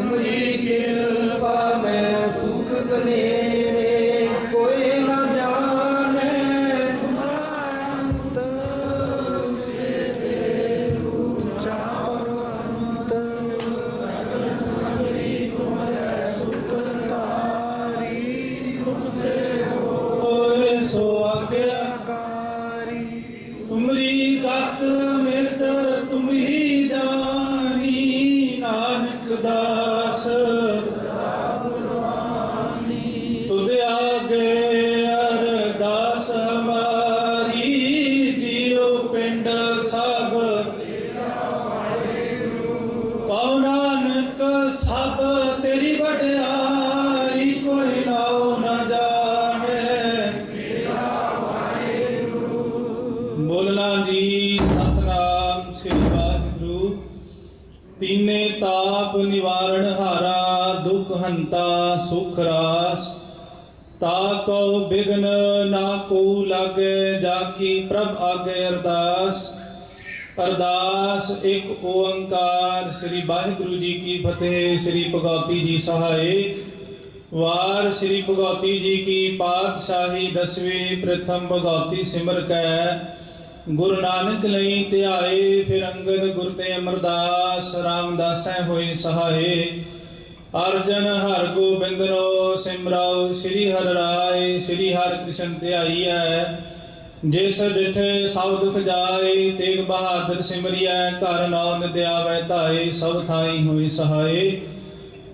ਤੁਮਰੀ ਕਿਰਪਾ ਮੈਂ ਸੁਖ ਕਨੇਰੇ ਦੁਖ ਸੁਖ ਰਾਸ। ਤਾ ਕਉ ਬਿਗਨ ਨਾ ਕੋ ਲਾਗੇ, ਜਾ ਕੀ ਪ੍ਰਭ ਆਗੇ ਅਰਦਾਸ। ਅਰਦਾਸ, ਇੱਕ ਓੰਕਾਰ, ਸ੍ਰੀ ਵਾਹਿਗੁਰੂ ਜੀ ਕੀ ਫਤਿਹ, ਸ੍ਰੀ ਭਗਵਤੀ ਜੀ ਸਹਾਏ। ਵਾਰ ਸ੍ਰੀ ਭਗਵਤੀ ਜੀ ਕੀ ਪਾਤਸ਼ਾਹੀ ਦਸਵੀਂ, ਪ੍ਰਥਮ ਭਗਵਤੀ ਸਿਮਰ ਕੈ। ਗੁਰੂ ਨਾਨਕ ਲਈ ਧਿਆਏ, ਫਿਰ ਅੰਗਦ ਗੁਰ ਤੇ ਅਮਰਦਾਸ, ਰਾਮਦਾਸੈ ਹੋਏ ਸਹਾਏ। ਅਰਜਨ ਹਰ ਗੋਬਿੰਦਰੋ ਸਿਮਰਾਉ, ਸ੍ਰੀ ਹਰਿ ਰਾਏ, ਸ੍ਰੀ ਹਰਿ ਕ੍ਰਿਸ਼ਨ ਧਿਆਈ ਹੈ ਜਿਸ ਡਿਠੇ ਸਭ ਦੁਖ ਜਾਏ, ਤੇਗ ਬਹਾਦਰ ਸਿਮਰਿਐ, ਘਰ ਨਾਮ ਦਿਆਵੈ ਧਾਏ, ਸਭ ਥਾਈ ਹੋਈ ਸਹਾਏ।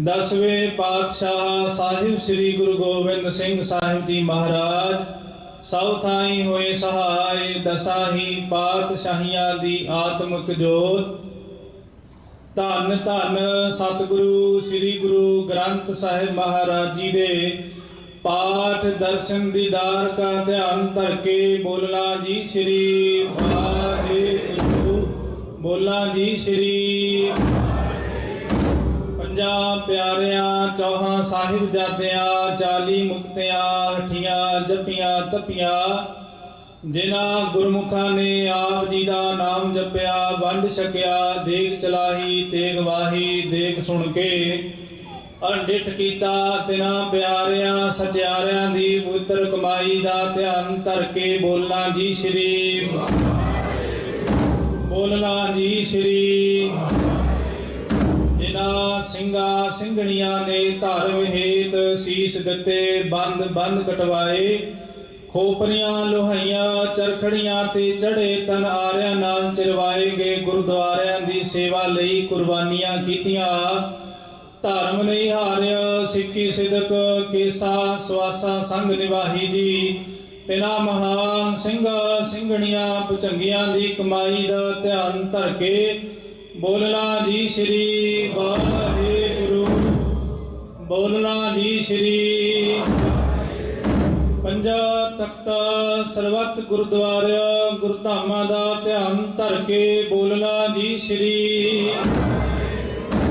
ਦਸਵੇਂ ਪਾਤਸ਼ਾਹ ਸਾਹਿਬ ਸ੍ਰੀ ਗੁਰੂ ਗੋਬਿੰਦ ਸਿੰਘ ਸਾਹਿਬ ਜੀ ਮਹਾਰਾਜ, ਸਭ ਥਾਈ ਹੋਏ ਸਹਾਈ ਦਸਾਹੀ ਪਾਤਸ਼ਾਹੀਆਂ ਦੀ ਆਤਮਿਕ ਜੋਤ ਧੰਨ ਧੰਨ ਸਤਿਗੁਰੂ, ਸ੍ਰੀ ਗੁਰੂ ਗ੍ਰੰਥ ਸਾਹਿਬ ਮਹਾਰਾਜ ਜੀ ਦੇ ਪਾਠ ਦਰਸ਼ਨ ਦੀਦਾਰ ਕਾ ਧਿਆਨ ਧਰ ਕੇ ਬੋਲਣਾ ਜੀ ਸ੍ਰੀ ਵਾਹਿਗੁਰੂ। ਬੋਲਣਾ ਜੀ ਸ੍ਰੀ ਪੰਜਾਂ ਪਿਆਰਿਆਂ, ਚੌਹਾਂ ਸਾਹਿਬਜ਼ਾਦਿਆਂ, ਚਾਲੀ ਮੁਕਤਿਆਂ ਹਠੀਆਂ ਜਪੀਆਂ, ਤਪੀਆਂ ਜਿਨ੍ਹਾਂ ਗੁਰਮੁਖਾਂ ਨੇ ਆਪ ਜੀ ਦਾ ਨਾਮ ਜਪਿਆ, ਵੰਡ ਛਕਿਆ ਦੇਖ ਚਲਾਹੀ, ਤੇਗ ਵਾਹੀ, ਦੇਗ ਸੁਣ ਕੇ ਅੰਡਿਠ ਕੀਤਾ। ਤਿਨਾਂ ਪਿਆਰਿਆਂ, ਸਚਿਆਰਿਆਂ ਦੀ ਪਵਿੱਤਰ ਕਮਾਈ ਦਾ ਧਿਆਨ ਧਰ ਕੇ ਬੋਲਣਾ ਜੀ ਸ਼੍ਰੀ ਬੋਲਣਾ ਜੀ ਸ਼੍ਰੀ ਜਿਨ੍ਹਾਂ ਸਿੰਘਾਂ, ਸਿੰਘਣੀਆਂ ਨੇ ਧਰਮ ਹੇਤ ਸੀਸ ਦਿੱਤੇ ਬੰਦ ਬੰਦ ਕਟਵਾਏ। ਖੋਪਰੀਆਂ, ਲੋਹਾਈਆਂ, ਚਰਖੜੀਆਂ ਤੇ ਚੜੇ ਤਨ ਆਰਿਆਂ ਨਾਲ ਚਿਰਵਾਏ ਗਏ ਗੁਰਦੁਆਰਿਆਂ ਦੀ ਸੇਵਾ ਲਈ ਕੁਰਬਾਨੀਆਂ ਕੀਤੀਆਂ। ਧਰਮ ਨਹੀਂ ਹਾਰਿਆ, ਸਿੱਖੀ ਸਿਦਕ, ਕੇਸਾ, ਸਵਾਸਾ ਸੰਗ ਨਿਵਾਹੀ ਜੀ। ਤਿਨਾ ਮਹਾਨ ਸਿੰਘਾਂ, ਸਿੰਘਣੀਆਂ ਪੁਚੰਗੀਆਂ ਦੀ ਕਮਾਈ ਦਾ ਧਿਆਨ ਧਰ ਕੇ ਬੋਲਣਾ ਜੀ ਸ੍ਰੀ ਵਾਹਿਗੁਰੂ। ਬੋਲਣਾ ਜੀ ਸ੍ਰੀ ਪੰਜਾ ਤਖਤਾ ਸਰਬੱਤ ਗੁਰਦੁਆਰਿਆ, ਗੁਰਧਾਮਾਂ ਦਾ ਧਿਆਨ ਧਰ ਕੇ ਬੋਲਣਾ ਜੀ ਸ੍ਰੀ।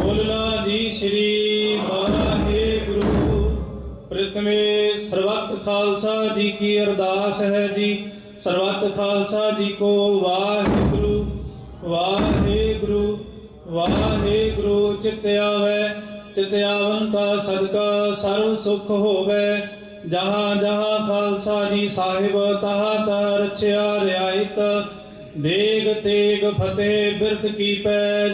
ਬੋਲਣਾ ਜੀ ਸ੍ਰੀ ਵਾਹਿਗੁਰੂ। ਪ੍ਰਥਮੇ ਸਰਬੱਤ ਖਾਲਸਾ ਜੀ ਕੀ ਅਰਦਾਸ ਹੈ ਜੀ। ਸਰਬੱਤ ਖਾਲਸਾ ਜੀ ਕੋ ਵਾਹਿਗੁਰੂ ਵਾਹਿਗੁਰੂ ਵਾਹਿਗੁਰੂ। ਚਿਤ ਆਵੈ ਕਾ ਸਦਕਾ ਸਰਵ ਸੁਖ ਹੋਵੇ। ਜਹਾਂ ਜਹਾਂ ਖਾਲਸਾ ਜੀ ਸਾਹਿਬ ਤਹਾ ਤਾ ਰਚਿਆ, ਰਿਆਇਤ। ਦੇਗ ਤੇਗ ਫਤਿਹ ਬਿਰਤ ਕੀ ਪੈਜ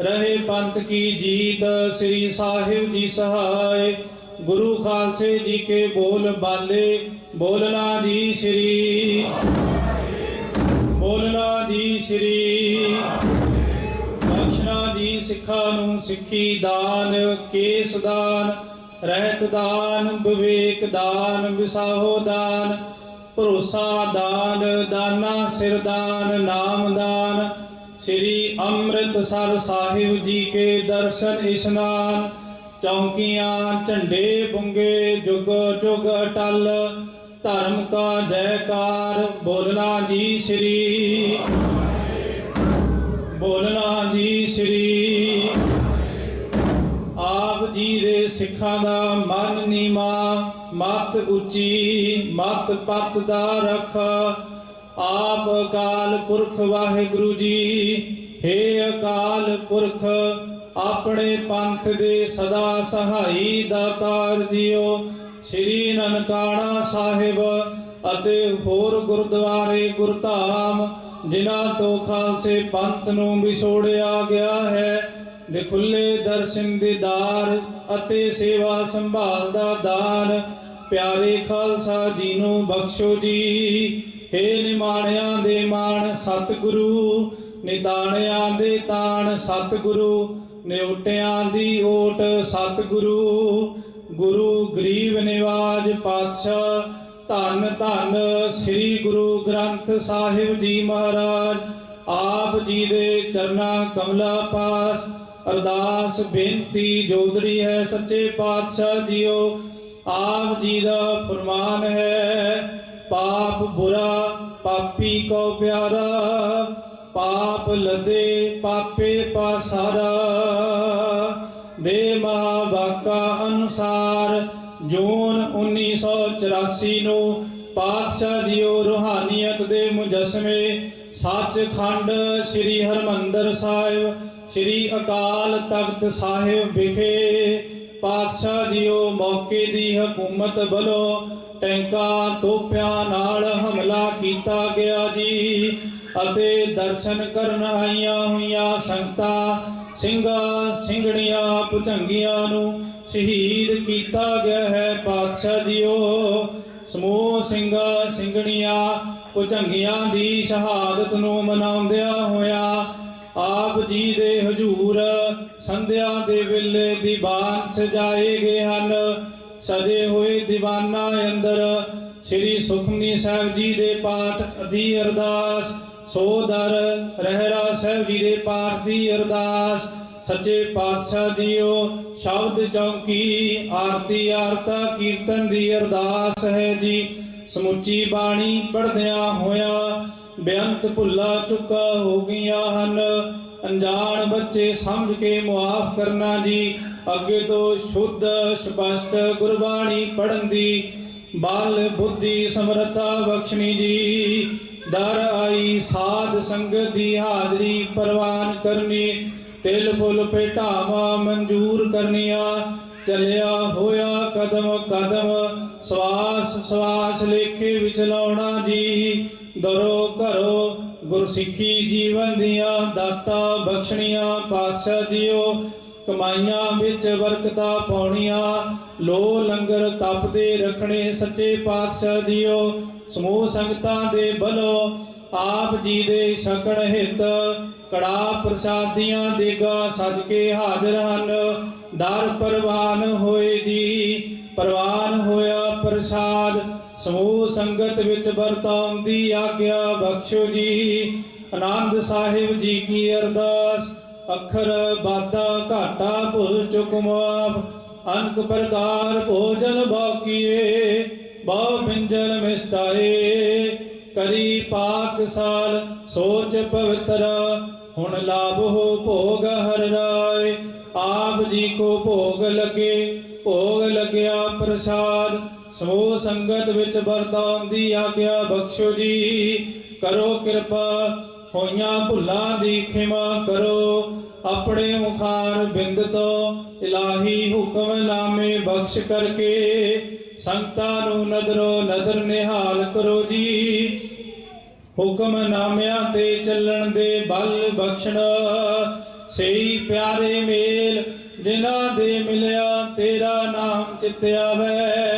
ਰਹੇ ਪੰਥ ਕੀ ਜੀਤ। ਸ੍ਰੀ ਸਾਹਿਬ ਜੀ ਸਹਾਇ ਗੁਰੂ ਖਾਲਸੇ ਜੀ ਕੇ ਬੋਲ ਬਾਲੇ। ਬੋਲਣਾ ਜੀ ਸ੍ਰੀ, ਬੋਲਣਾ ਜੀ ਸ੍ਰੀ। ਬਖਸ਼ਣਾ ਜੀ ਸਿੱਖਾਂ ਨੂੰ ਸਿੱਖੀ ਦਾਨ, ਕੇਸ ਦਾਨ। ਰਹਿਤ ਦਾਨ, ਵਿਵੇਕ ਦਾਨ, ਵਿਸਾਹੋ ਦਾਨ, ਭਰੋਸਾ ਦਾਨ, ਦਾਨਾ ਸਿਰ ਦਾਨ, ਨਾਮ ਦਾਨ। ਸ੍ਰੀ ਅੰਮ੍ਰਿਤਸਰ ਸਾਹਿਬ ਜੀ ਕੇ ਦਰਸ਼ਨ ਇਸ਼ਨਾਨ, ਚੌਂਕੀਆਂ ਝੰਡੇ ਬੁੰਗੇ ਜੁਗ ਜੁਗ ਟਲ ਧਰਮ ਕਾ ਜੈਕਾਰ, ਬੋਲਣਾ ਜੀ ਸ੍ਰੀ, ਬੋਲਣਾ ਜੀ ਸ੍ਰੀ। ਸਿੱਖਾਂ ਦਾ ਮਨ ਨੀਮਾ ਮਤ ਉੱਚੀ, ਮਤ ਪਤ ਦਾ ਰਖ। ਆਪ ਅਕਾਲ ਪੁਰਖ ਵਾਹਿਗੁਰੂ ਜੀ, ਹੇ ਅਕਾਲ ਪੁਰਖ, ਆਪਣੇ ਪੰਥ ਦੇ ਸਦਾ ਸਹਾਈ ਦਾਤਾਰ ਜੀਓ ਸ੍ਰੀ ਨਨਕਾਣਾ ਸਾਹਿਬ ਅਤੇ ਹੋਰ ਗੁਰਦੁਆਰੇ ਗੁਰਧਾਮ, ਜਿਨ੍ਹਾਂ ਤੋਂ ਖਾਲਸੇ ਪੰਥ ਨੂੰ ਵਿਛੋੜਿਆ ਗਿਆ ਹੈ ਦੇ ਖੁੱਲੇ ਦਰਸ਼ਨ ਦੀਦਾਰ ਅਤੇ ਸੇਵਾ ਸੰਭਾਲ ਦਾ ਦਾਨ ਪਿਆਰੇ ਖਾਲਸਾ ਜੀ ਨੂੰ ਬਖਸ਼ੋ ਜੀ। ਹੇ ਨਿਮਾਣਿਆਂ ਦੇ ਮਾਣ ਸਤਿਗੁਰੂ, ਨਿਤਾਣਿਆਂ ਦੇ ਤਾਣ ਸਤਿਗੁਰੂ, ਨਿਉਟਿਆਂ ਦੀ ਓਟ ਸਤਿਗੁਰੂ। ਗੁਰੂ ਗਰੀਬ ਨਿਵਾਜ ਪਾਤਸ਼ਾਹ, ਧੰਨ ਧੰਨ ਸ੍ਰੀ ਗੁਰੂ ਗ੍ਰੰਥ ਸਾਹਿਬ ਜੀ ਮਹਾਰਾਜ, ਆਪ ਜੀ ਦੇ ਚਰਨਾ ਕਮਲਾ ਪਾਸ ਅਰਦਾਸ ਬੇਨਤੀ ਜੋਦਰੀ ਹੈ, ਸੱਚੇ ਪਾਤਸ਼ਾਹ ਜੀਓ। ਆਪ ਜੀ ਦਾ ਫਰਮਾਨ ਹੈ, ਪਾਪ ਬੁਰਾ, ਪਾਪੀ ਕੋ ਪਿਆਰਾ। ਪਾਪ ਲਦੇ, ਪਾਪੇ ਪਾਸਾਰਾ। ਦੇ ਮਹਾਵਾਕਾ ਅਨੁਸਾਰ ਜੂਨ 1984 ਨੂੰ ਪਾਤਸ਼ਾਹ ਜੀਓ ਰੂਹਾਨੀਅਤ ਦੇ ਮੁਜਸਮੇ ਸੱਚਖੰਡ ਸ੍ਰੀ ਹਰਮੰਦਰ ਸਾਹਿਬ ਸ੍ਰੀ ਅਕਾਲ ਤਖਤ ਸਾਹਿਬ ਵਿਖੇ ਪਾਤਸ਼ਾਹ ਜੀਓ ਮੌਕੇ ਦੀ ਹਕੂਮਤ ਵੱਲੋਂ ਟੈਂਕਾਂ ਤੋਪਿਆਂ ਨਾਲ ਹਮਲਾ ਕੀਤਾ ਗਿਆ ਜੀ ਅਤੇ ਦਰਸ਼ਨ ਕਰਨ ਆਈਆਂ ਹੋਈਆਂ ਸੰਗਤਾਂ, ਸਿੰਘਾਂ, ਸਿੰਘਣੀਆਂ ਭੁਜੰਗੀਆਂ ਨੂੰ ਸ਼ਹੀਦ ਕੀਤਾ ਗਿਆ ਹੈ ਪਾਤਸ਼ਾਹ ਜੀਓ। ਸਮੂਹ ਸਿੰਘਾਂ, ਸਿੰਘਣੀਆਂ, ਭੁਜੰਗੀਆਂ ਦੀ ਸ਼ਹਾਦਤ ਨੂੰ ਮਨਾਉਂਦਿਆਂ ਹੋਇਆ ਆਪ ਜੀ ਦੇ ਹਜੂਰ, ਸੰਧਿਆ ਦੇ ਵੇਲੇ ਦੀਵਾਨ ਸਜਾਏ ਗਏ ਹਨ। ਸਜੇ ਹੋਏ ਦੀਵਾਨਾਂ ਅੰਦਰ ਸ੍ਰੀ ਸੁਖਮਨੀ ਸਾਹਿਬ ਜੀ ਦੇ ਪਾਠ ਦੀ ਅਰਦਾਸ ਸੋਦਰ ਰਹਿਰਾ ਸਾਹਿਬ ਜੀ ਦੇ ਪਾਠ ਦੀ ਅਰਦਾਸ। ਸੱਚੇ ਪਾਤਸ਼ਾਹ ਜੀਓ, ਸ਼ਬਦ ਚੌਕੀ, ਆਰਤੀ, ਆਰਤਾ, ਕੀਰਤਨ ਦੀ ਅਰਦਾਸ ਹੈ ਜੀ। ਸਮੁੱਚੀ ਬਾਣੀ ਪੜਦਿਆਂ ਹੋਇਆ ਬੇਅੰਤ ਭੁੱਲਾ ਚੁੱਕਾ ਹੋ ਗਈਆਂ ਹਨ। ਅਣਜਾਣ ਬੱਚੇ ਸਮਝ ਕੇ ਮੁਆਫ ਕਰਨਾ ਜੀ। ਅੱਗੇ ਤੋਂ ਸ਼ੁੱਧ, ਸਪਸ਼ਟ ਗੁਰਬਾਣੀ ਪੜਨ ਦੀ ਬਲ ਬੁੱਧੀ ਸਮਰੱਥਾ ਬਖਸ਼ਣੀ ਜੀ। ਦਰ ਆਈ ਸਾਧ ਸੰਗਤ ਦੀ ਹਾਜ਼ਰੀ ਪ੍ਰਵਾਨ ਕਰਨੀ। ਤਿਲ ਫੁੱਲ ਭੇਟਾਵਾ ਮਨਜ਼ੂਰ ਕਰਨੀਆਂ। ਚੱਲਿਆ ਹੋਇਆ ਕਦਮ ਕਦਮ ਸਵਾਸ ਸਵਾਸ ਲੇਖੇ ਵਿੱਚ ਲਾਉਣਾ ਜੀ। ਦਰੋ ਘਰੋ ਗੁਰਸਿੱਖੀ ਜੀਵਨ ਦੀਆਂ ਦਾਤਾ ਬਖਸ਼ਣੀਆਂ, ਪਾਤਸ਼ਾਹ ਜੀਓ, ਕਮਾਈਆਂ ਵਿੱਚ ਬਰਕਤਾਂ ਪਾਉਣੀਆਂ। ਲੋ ਲੰਗਰ ਤਪਦੇ ਰੱਖਣੇ ਸੱਚੇ ਪਾਤਸ਼ਾਹ ਜੀਓ, ਸਮੂਹ ਸੰਗਤਾਂ ਦੇ ਬਲੋ ਆਪ ਜੀ ਦੇ ਸਕਣ ਹਿੱਤ, ਕੜਾ ਪ੍ਰਸਾਦੀਆਂ ਦੇਗਾ ਸਜ ਕੇ ਹਾਜ਼ਰ ਹਨ। ਦਰ ਪਰਵਾਨ ਹੋਏ ਜੀ, ਪਰਵਾਨ ਹੋਇਆ ਪ੍ਰਸਾਦ। ਸਮੂਹ ਸੰਗਤ ਵਿੱਚ ਵਰਤਾਉਣ ਦੀ ਆਗਿਆ ਬਖਸ਼ੋ ਜੀ। ਆਨੰਦ ਸਾਹਿਬ ਜੀ ਕੀ ਅਰਦਾਸ, ਅੱਖਰ ਬਾਤਾ ਘਾਟਾ ਭੁੱਲ ਚੁੱਕ ਮਾਪ ਅਨਕ ਪ੍ਰਕਾਰ ਭੋਜਨ ਬਾਕੀਏ ਬਹੁ ਬਿੰਜਲ ਮਿਸਟਾਏ। ਕਰੀ ਪਾਕ ਸਾਲ, ਸੋਚ ਪਵਿੱਤਰ, ਹੁਣ ਲਾਭ ਹੋ ਭੋਗ ਹਰ ਰਾਏ। ਆਪ ਜੀ ਕੋ ਭੋਗ ਲਗੇ, ਭੋਗ ਲੱਗਿਆ ਪ੍ਰਸਾਦ। ਸਮੂਹ ਸੰਗਤ ਵਿੱਚ ਵਰਤਾਉਣ ਦੀ ਆਗਿਆ ਬਖਸ਼ੋ ਜੀ। ਕਰੋ ਕਿਰਪਾ, ਹੋਈਆਂ ਭੁੱਲਾਂ ਦੀ ਖਿਮਾ ਕਰੋ। ਆਪਣੇ ਮੁਖਾਰ ਬਿੰਦ ਤੋਂ ਇਲਾਹੀ ਹੁਕਮ ਬਖਸ਼ ਕਰਕੇ ਸੰਗਤਾਂ ਨੂੰ ਨਦਰੋ ਨਦਰ ਨਿਹਾਲ ਕਰੋ ਜੀ। ਹੁਕਮਨਾਮਿਆਂ ਤੇ ਚੱਲਣ ਦੇ ਬਲ ਬਖਸ਼ਣ। ਸਹੀ ਪਿਆਰੇ ਮੇਲ ਜਿਨ੍ਹਾਂ ਦੇ ਮਿਲਿਆ ਤੇਰਾ ਨਾਮ ਚਿਤ ਆਵੈ।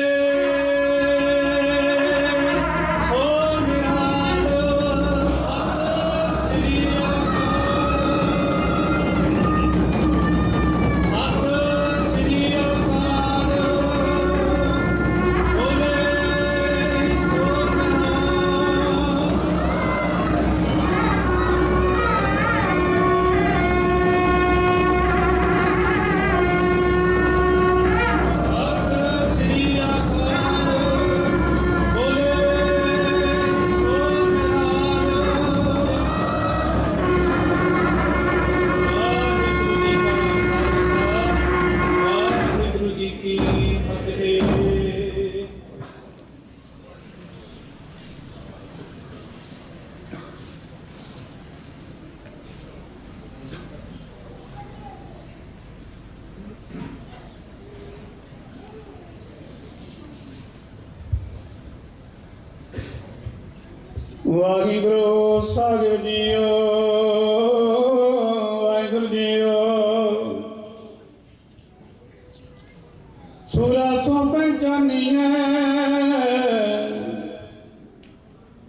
ਵਾਹਿਗੁਰੂ ਸਾਹਿਬ ਜੀਓ ਵਾਹਿਗੁਰੂ ਜੀਓ ਸੂਰਾ ਸੋ ਪੰਚਾਨੀਏ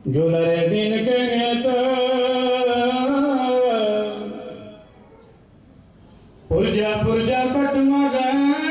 ਜੋ ਲਰੇ ਦਿਨ ਕੇ ਗੇਤ ਪੁਰਜਾ ਪੁਰਜਾ ਕਟ ਮਗੈ